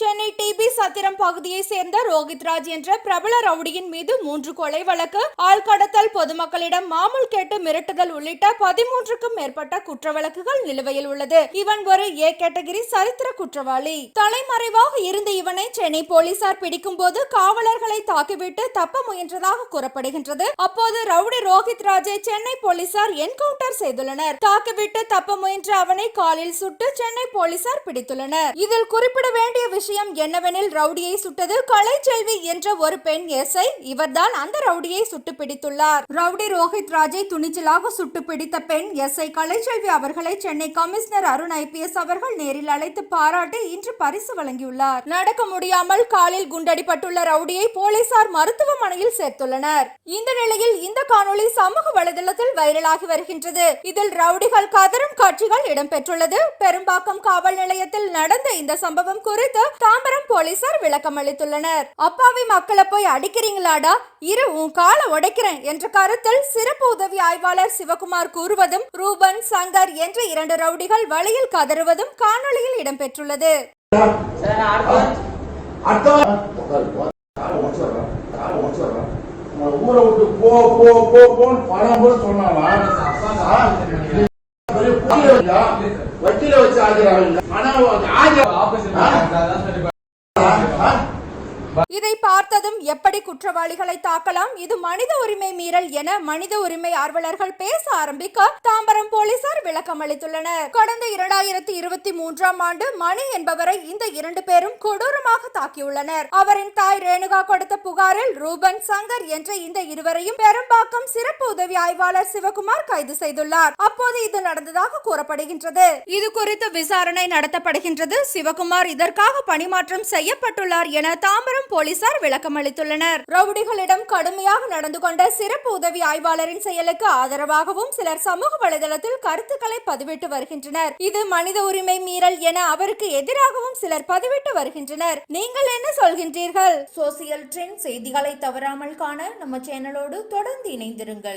Chennai DP சத்திரம் பகுதியை சேர்ந்த ரோஹித் ராஜ் என்ற பிரபல ரவுடியின் மீது மூன்று கொலை வழக்கு ஆள்கடத்தல் பொதுமக்களிடம் மாமூல் கேட்டு மிரட்டுதல் உள்ளிட்ட பதிமூன்றுக்கும் மேற்பட்ட குற்ற வழக்குகள் நிலுவையில் உள்ளது. இவன் ஒரு ஏ கேட்டகிரி சரித்திர குற்றவாளி. தலைமறைவாக இருந்த இவனை சென்னை போலீசார் பிடிக்கும் போது காவலர்களை தாக்கிவிட்டு தப்ப முயன்றதாக கூறப்படுகின்றது. அப்போது ரவுடி ரோஹித் ராஜை சென்னை போலீசார் என்கவுண்டர் செய்துள்ளனர். தாக்கிவிட்டு தப்ப முயன்ற அவனை காலில் சுட்டு சென்னை போலீசார் பிடித்துள்ளனர். இதில் குறிப்பிட வேண்டிய விஷயம் என்னவெனில் ரவுடியை சுட்டது கலைச்செல்வி என்ற ஒரு பெண் எஸ்ஐ. இவர்தான் அந்த ரவுடியை சுட்டு பிடித்துள்ளார் ரவுடி ரோஹித் ராஜை துணிச்சலாக சுட்டு பிடித்த பெண் எஸ்ஐ கலைச்செல்வி அவர்களை சென்னை கமிஷனர் அருண் ஐபிஎஸ் அவர்கள் நேரில் அழைத்து பாராட்டி இன்று பரிசு வழங்கியுள்ளார். நடக்க முடியாமல் காலில் குண்டடிப்பட்டுள்ள ரவுடியை போலீசார் மருத்துவமனையில் சேர்த்துள்ளனர். இந்த நிலையில் இந்த காணொளி சமூக வலைதளத்தில் வைரலாகி வருகின்றது. இதில் ரவுடிகள் கதறும் காட்சிகள் இடம்பெற்றுள்ளது. பெரும்பாக்கம் காவல் நிலையத்தில் நடந்த இந்த சம்பவம் குறித்து தாம்பரம் போலீசார் விளக்கம் அளித்துள்ளனர். அப்பாவி மக்களை போய் அடிக்கிறீங்களாடா? இரு உன் காலை உடைக்கிறேன் என்ற கருத்தில் சிறப்பு உதவி ஆய்வாளர் சிவகுமார் கூறுவதும் ரூபன் சங்கர் என்ற இரண்டு ரவுடிகள் வழியில் கதறுவதும் காணொளியில் இடம்பெற்றுள்ளது. ஊரை விட்டு போ போ போ போன்னு பணம் கூட வக்கீல வச்சு ஆஜராவீங்க ஆஜர் இதை பார்த்ததும் எப்படி குற்றவாளிகளை தாக்கலாம்? இது மனித உரிமை மீறல் என மனித உரிமை ஆர்வலர்கள் பேச ஆரம்பிக்க தாம்பரம் போலீசார் விளக்கம் அளித்துள்ளனர். கடந்த இரண்டாயிரத்தி இருபத்தி மூன்றாம் ஆண்டு மணி என்பவரை இந்த இரண்டு பேரும் கொடூரமாக தாக்கியுள்ளனர். அவரின் தாய் ரேணுகா கொடுத்த புகாரில் ரூபன் சங்கர் என்ற இந்த இருவரையும் பெரும்பாக்கம் சிறப்பு உதவி ஆய்வாளர் சிவகுமார் கைது செய்துள்ளார். அப்போது இது நடந்ததாக கூறப்படுகின்றது. இது குறித்து விசாரணை நடத்தப்படுகின்றது. சிவகுமார் இதற்காக பணிமாற்றம் செய்யப்பட்டுள்ளார் என தாம்பரம் போலீசார் விளக்கம் அளித்துள்ளனர். ரவுடிகளிடம் கடுமையாக நடந்து கொண்ட சிறப்பு உதவி ஆய்வாளரின் செயலுக்கு ஆதரவாகவும் சிலர் சமூக வலைதளத்தில் கருத்துக்களை பதிவிட்டு வருகின்றனர். இது மனித உரிமை மீறல் என அவருக்கு எதிராகவும் சிலர் பதிவிட்டு வருகின்றனர். நீங்கள் என்ன சொல்கின்றீர்கள்? சோசியல் ட்ரெண்ட் செய்திகளை தவறாமல் காண நம்ம சேனலோடு தொடர்ந்து இணைந்திருங்கள்.